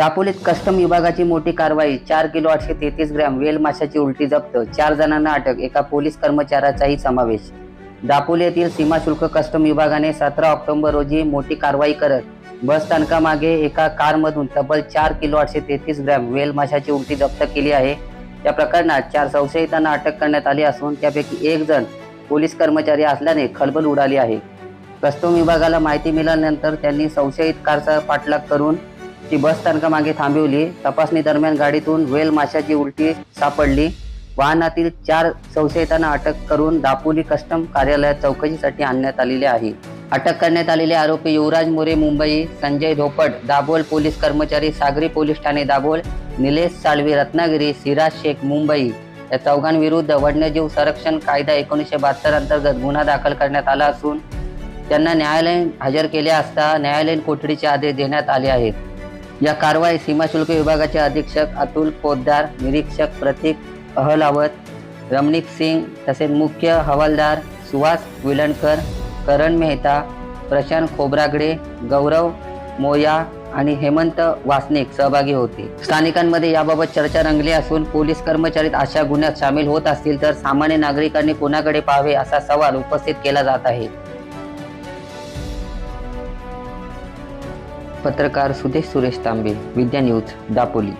दापोलीत custom विभागाची मोठी कारवाई चार किलो आठशे तेहतीस ग्रॅम वेल माशाची उलटी जप्त चार जणांना अटक एका पोलीस कर्मचाऱ्याचाही समावेश. दापोली येथील सीमा शुल्क कस्टम विभागाने सतरा ऑक्टोबर रोजी मोठी कारवाई करत बस स्थानकामागे एका कारमधून तब्बल चार किलो आठशे तेहतीस ग्रॅम वेल माशाची उलटी जप्त केली आहे. या प्रकरणात चार संशयितांना अटक करण्यात आली असून त्यापैकी एक जण पोलीस कर्मचारी असल्याने खळबळ उडाली आहे. कस्टम विभागाला माहिती मिळाल्यानंतर त्यांनी संशयित कारचा पाठलाग करून ती बस स्थानकामागे थांबवली. तपासणी दरम्यान गाडीतून वेल माशाची उलटी सापडली. वाहनातील चार संशयितांना अटक करून दापोली कस्टम कार्यालयात चौकशीसाठी आणण्यात आलेले आहे. अटक करण्यात आलेले आरोपी युवराज मोरे मुंबई संजय धोपट दाभोल पोलीस कर्मचारी सागरी पोलीस ठाणे दाभोल निलेश साळवी रत्नागिरी सिराज शेख मुंबई. या चौघांविरुद्ध वन्यजीव संरक्षण कायदा एकोणीसशे बहात्तर अंतर्गत गुन्हा दाखल करण्यात आला असून त्यांना न्यायालयीन हजर केले असता न्यायालयीन कोठडीचे आदेश देण्यात आले आहेत. या कारवाई सीमा शुल्क विभागाचे अधीक्षक अतुल पोद्दार निरीक्षक प्रतीक अहलावत रमणीक सिंग तसेच मुख्य हवालदार सुहास विलणकर करण मेहता प्रशांत खोब्रागडे गौरव मोया आणि हेमंत वासनिक सहभागी होते. स्थानिकांमध्ये याबाबत चर्चा रंगली असून पोलीस कर्मचारी अशा गुन्ह्यात सामील होत असतील तर सामान्य नागरिकांनी कोणाकडे पाहावे असा सवाल उपस्थित केला जात आहे. पत्रकार सुदेश सुरेश तांबे विद्या न्यूज दापोली.